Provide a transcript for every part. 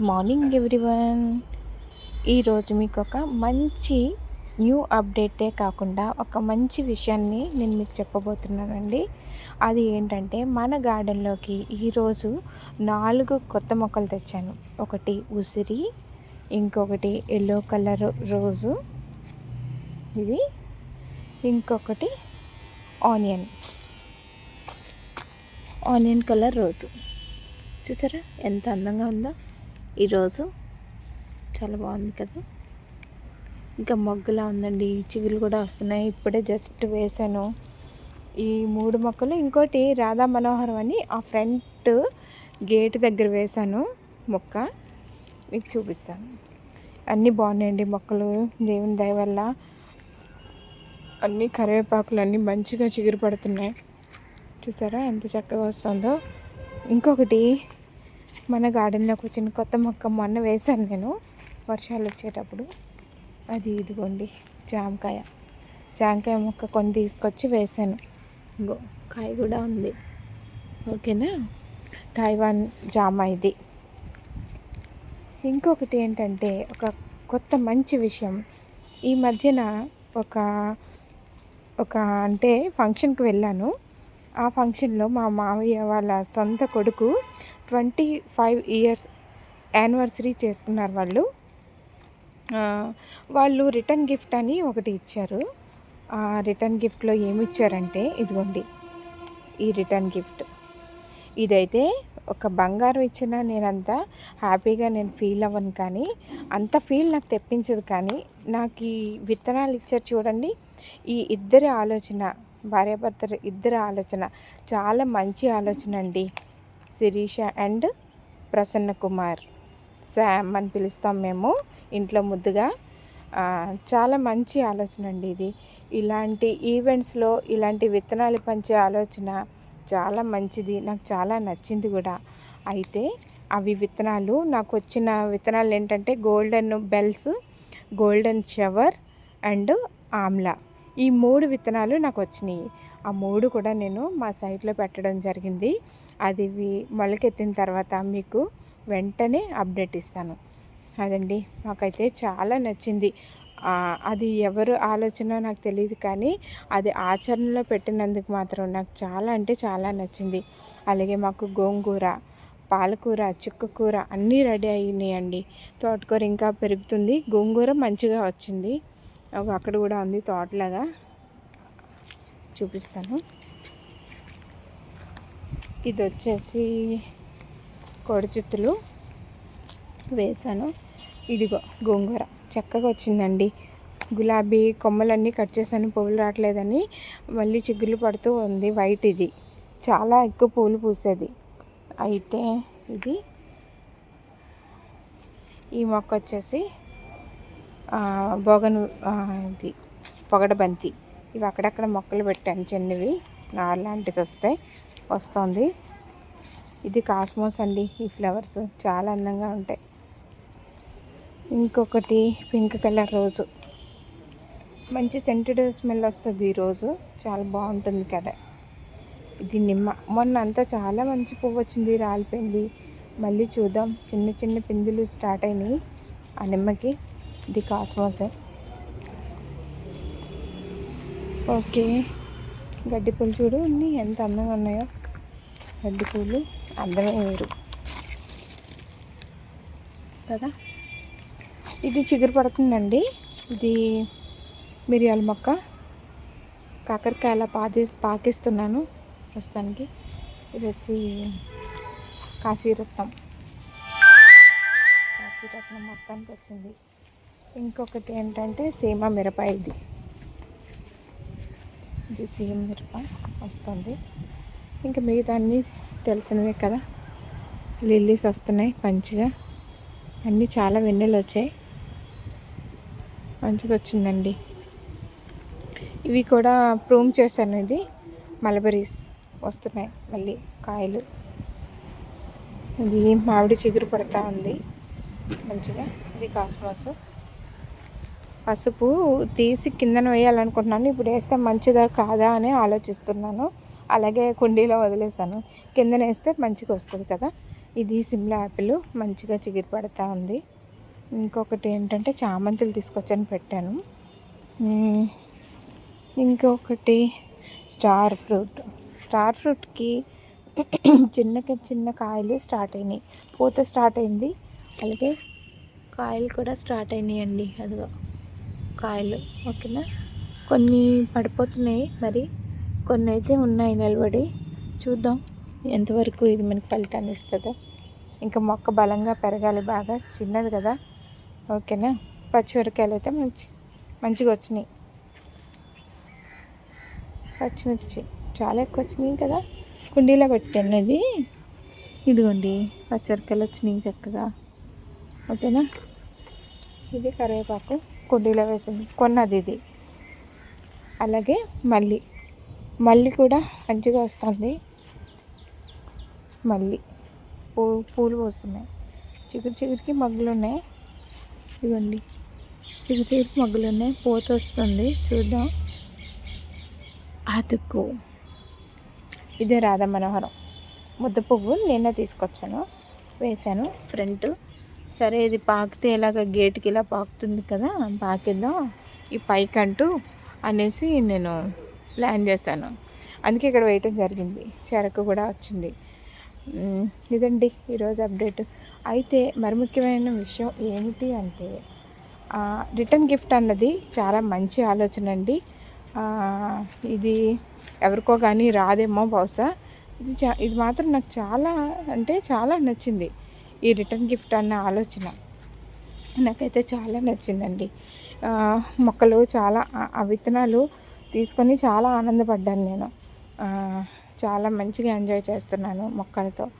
Morning everyone. ఈరోజు మీకు ఒక మంచి న్యూ అప్డేటే కాకుండా ఒక మంచి విషయాన్ని నేను మీకు చెప్పబోతున్నానండి. అది ఏంటంటే మన గార్డెన్లోకి ఈరోజు నాలుగు కొత్త మొక్కలు తెచ్చాను. ఒకటి ఉసిరి ఇంకొకటి ఎల్లో కలర్ రోజు ఇది ఇంకొకటి ఆనియన్. ఆనియన్ కలర్ రోజు. చూసారా? ఎంత అందంగా ఉందో. ఈరోజు చాలా బాగుంది కదా. ఇంకా మొగ్గులా ఉందండి చిగులు కూడా వస్తున్నాయి. ఇప్పుడే జస్ట్ వేసాను. ఈ మూడు మొక్కలు ఇంకోటి రాధా మనోహరం అని ఆ ఫ్రంట్ గేట్ దగ్గర వేశాను మొక్క. మీకు చూపిస్తాను. అన్నీ బాగున్నాయండి మొక్కలు దేవుని దయ వల్ల. అన్నీ కరివేపాకులు అన్నీ మంచిగా చిగురు పడుతున్నాయి. చూసారా ఎంత చక్కగా వస్తుందో. ఇంకొకటి మన గార్డెన్లోకి వచ్చిన కొత్త మొక్క మొన్న వేశాను నేను. వర్షాలు వచ్చేటప్పుడు. అది ఇదిగోండి జామకాయ. జామకాయ మొక్క కొన్ని తీసుకొచ్చి వేశాను. ఇంకో కాయ కూడా ఉంది. ఓకేనా? తైవాన్ జామ ఇది. ఇంకొకటి ఏంటంటే ఒక కొత్త మంచి విషయం. ఈ మధ్యన ఒక ఒక అంటే ఫంక్షన్కి వెళ్ళాను. ఆ ఫంక్షన్లో మా మామయ్య వాళ్ళ సొంత కొడుకు ట్వంటీ ఫైవ్ ఇయర్స్ యానివర్సరీ చేసుకున్నారు వాళ్ళు. వాళ్ళు రిటర్న్ గిఫ్ట్ అని ఒకటి ఇచ్చారు. ఆ రిటర్న్ గిఫ్ట్లో ఏమి ఇచ్చారంటే ఇదిగోండి ఈ రిటర్న్ గిఫ్ట్. ఇదైతే ఒక బంగారం ఇచ్చినా నేనంతా హ్యాపీగా నేను ఫీల్ అవ్వను కానీ అంత ఫీల్ నాకు తెప్పించదు కానీ నాకు ఈ విత్తనాలు ఇచ్చారు చూడండి ఈ ఇద్దరి ఆలోచన భార్యాభర్త ఇద్దరి ఆలోచన. చాలా మంచి ఆలోచన అండి. శిరీష అండ్ ప్రసన్న కుమార్. శామ్ అని పిలుస్తాం మేము ఇంట్లో ముద్దుగా. చాలా మంచి ఆలోచన అండి ఇది. ఇలాంటి ఈవెంట్స్లో ఇలాంటి విత్తనాలు పంచే ఆలోచన చాలా మంచిది. నాకు చాలా నచ్చింది కూడా. అయితే అవి విత్తనాలు నాకు వచ్చిన విత్తనాలు ఏంటంటే golden bells golden shower and amla. ఈ మూడు విత్తనాలు నాకు వచ్చినాయి. ఆ మూడు కూడా నేను మా సైట్లో పెట్టడం జరిగింది. అది మొలకెత్తిన తర్వాత మీకు వెంటనే అప్డేట్ ఇస్తాను. అదండి. మాకైతే చాలా నచ్చింది. అది ఎవరు ఆలోచన నాకు తెలియదు కానీ అది ఆచరణలో పెట్టినందుకు మాత్రం నాకు చాలా అంటే చాలా నచ్చింది. అలాగే మాకు గోంగూర పాలకూర చుక్కకూర అన్నీ రెడీ అయినాయండి. తోటకూర ఇంకా పెరుగుతుంది. గోంగూర మంచిగా వచ్చింది. అక్కడ కూడా ఉంది తోటలాగా. చూపిస్తాను. ఇది వచ్చేసి కొడిచుత్తులు వేసాను ఇదిగో గోంగూర. చక్కగా వచ్చిందండి. గులాబీ కొమ్మలన్నీ కట్ చేశాను పువ్వులు రావట్లేదని. మళ్ళీ చిగుళ్ళు పడుతూ ఉంది. వైట్ ఇది. చాలా ఎక్కువ పూలు పూసేది. అయితే ఇది. ఈ మొక్క వచ్చేసి బోగన్ ఇది పొగడబంతి ఇవి అక్కడక్కడ మొక్కలు పెట్టాను చిన్నవి. లాంటిది వస్తే వస్తుంది. ఇది కాస్మోస్ అండి ఈ ఫ్లవర్స్ చాలా అందంగా ఉంటాయి. ఇంకొకటి పింక్ కలర్ రోజు. మంచి సెంటెడ్ స్మెల్ వస్తుంది ఈరోజు చాలా బాగుంటుంది కదా ఇది నిమ్మ. మొన్న అంతా చాలా మంచి పువ్వు వచ్చింది రాలిపోయింది. మళ్ళీ చూద్దాం. చిన్న చిన్న పిందులు స్టార్ట్ అయినాయి ఆ నిమ్మకి. ఇది కాస్మోసే ఓకే గడ్డి పూలు చూడు అన్నీ ఎంత అందంగా ఉన్నాయో గడ్డి పూలు అందమే వేరు కదా ఇది చిగురు పడుతుందండి ఇది మిరియాల మొక్క కాకరకాయల పాది పాకిస్తున్నాను ప్రస్తుతానికి ఇది వచ్చి కాశీరత్నం కాశీరత్నం మొత్తానికి వచ్చింది ఇంకొకటి ఏంటంటే సీమ మిరప ఇది. ఇది సీమ మిరప వస్తుంది. ఇంకా మిగతా అన్నీ తెలిసినవే కదా. లిల్లీస్ వస్తున్నాయి మంచిగా. అన్నీ చాలా వెన్నెలు వచ్చాయి. మంచిగా వచ్చిందండి. ఇవి కూడా ప్రూమ్ చేశాను ఇది. మలబరీస్ వస్తున్నాయి మళ్ళీ కాయలు. ఇది మామిడి చిగురు పడతా ఉంది. మంచిగా. ఇది కాస్మాస్. పసుపు తీసి కిందన వేయాలనుకుంటున్నాను. ఇప్పుడు వేస్తే మంచిదా కాదా అని ఆలోచిస్తున్నాను. అలాగే కుండీలో వదిలేసాను కిందన వేస్తే మంచిగా వస్తుంది కదా. ఇది సిమ్లా యాపిల్. మంచిగా చిగురు పడతా ఉంది. ఇంకొకటి ఏంటంటే చామంతులు తీసుకొచ్చని పెట్టాను. ఇంకొకటి స్టార్ ఫ్రూట్. స్టార్ ఫ్రూట్కి చిన్న చిన్న కాయలు స్టార్ట్ అయినాయి. పూత స్టార్ట్ అయింది. అలాగే కాయలు కూడా స్టార్ట్ అయినాయండి. అదిగో. కాయలు ఓకేనా? కొన్ని పడిపోతున్నాయి మరి కొన్ని అయితే ఉన్నాయి నిలబడి. చూద్దాం ఎంతవరకు ఇది మనకి ఫలితాన్ని ఇస్తుందో. ఇంకా మొక్క బలంగా పెరగాలి బాగా చిన్నది కదా ఓకేనా? పచ్చిమిరకాయలు అయితే మంచి మంచిగా వచ్చినాయి. పచ్చిమిర్చి చాలా ఎక్కువ వచ్చినాయి కదా కుండీలో పెట్టాను ఇది ఇదిగోండి పచ్చిమిరకాయలు వచ్చినాయి చక్కగా ఓకేనా? ఇది కరివేపాకు. కుండీలో వేసింది. కొన్నది ఇది. అలాగే మల్లి మల్లి కూడా మంచిగా వస్తుంది. మల్లి పూ పూలు పోస్తున్నాయి. చిగురు చిగురికి మగ్గులు ఉన్నాయి. ఇవ్వండి చిగురు చిగురికి మగ్గులు ఉన్నాయి. పూత వస్తుంది. చూద్దాం. అతుకు. ఇదే రాధా మనోహరం. ముద్ద పువ్వు నిన్న తీసుకొచ్చాను. వేశాను. ఫ్రంట్. సరే ఇది పాకితే ఇలాగ గేట్కి ఇలా పాకుతుంది కదా పాకిద్దాం. ఈ పైకి అంటూ అనేసి నేను ప్లాన్ చేశాను. అందుకే ఇక్కడ వేయటం జరిగింది. చెరకు కూడా వచ్చింది. ఇదండి ఈరోజు అప్డేట్. అయితే మరి ముఖ్యమైన విషయం ఏమిటి అంటే రిటర్న్ గిఫ్ట్ అన్నది చాలా మంచి ఆలోచన అండి. ఇది ఎవరికో కానీ రాదేమో బహుశా. ఇది చా ఇది మాత్రం నాకు చాలా అంటే చాలా నచ్చింది. ఈ రిటర్న్ గిఫ్ట్ అన్న ఆలోచన నాకైతే చాలా నచ్చిందండి. మొక్కలు చాలా ఆ- విత్తనాలు తీసుకొని చాలా ఆనందపడ్డాను నేను. చాలా మంచిగా ఎంజాయ్ చేస్తున్నాను మొక్కలతో.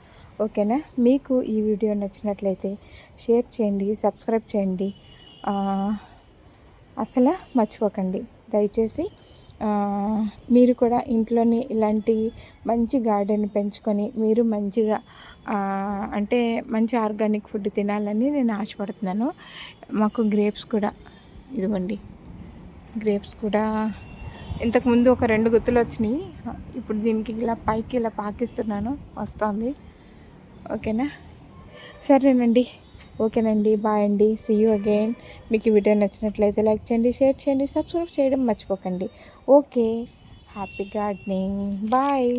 ఓకేనా? మీకు ఈ వీడియో నచ్చినట్లయితే షేర్ చేయండి సబ్స్క్రైబ్ చేయండి. అసలు మర్చిపోకండి. దయచేసి మీరు కూడా ఇంట్లోని ఇలాంటి మంచి గార్డెన్ పెంచుకొని మీరు మంచిగా అంటే మంచి ఆర్గానిక్ ఫుడ్ తినాలని నేను ఆశపడుతున్నాను. మాకు గ్రేప్స్ కూడా ఇదిగోండి గ్రేప్స్ కూడా ఇంతకుముందు ఒక రెండు గుత్తులు వచ్చినాయి. ఇప్పుడు దీనికి ఇలా పైకి ఇలా పాకిస్తున్నాను వస్తుంది. ఓకేనా? సరేనండి. ఓకేనండి బాయ్ అండి. సీ యూ అగైన్ మీకు ఈ వీడియో నచ్చినట్లయితే లైక్ చేయండి షేర్ చేయండి సబ్స్క్రైబ్ చేయడం మర్చిపోకండి. Okay happy gardening. బాయ్.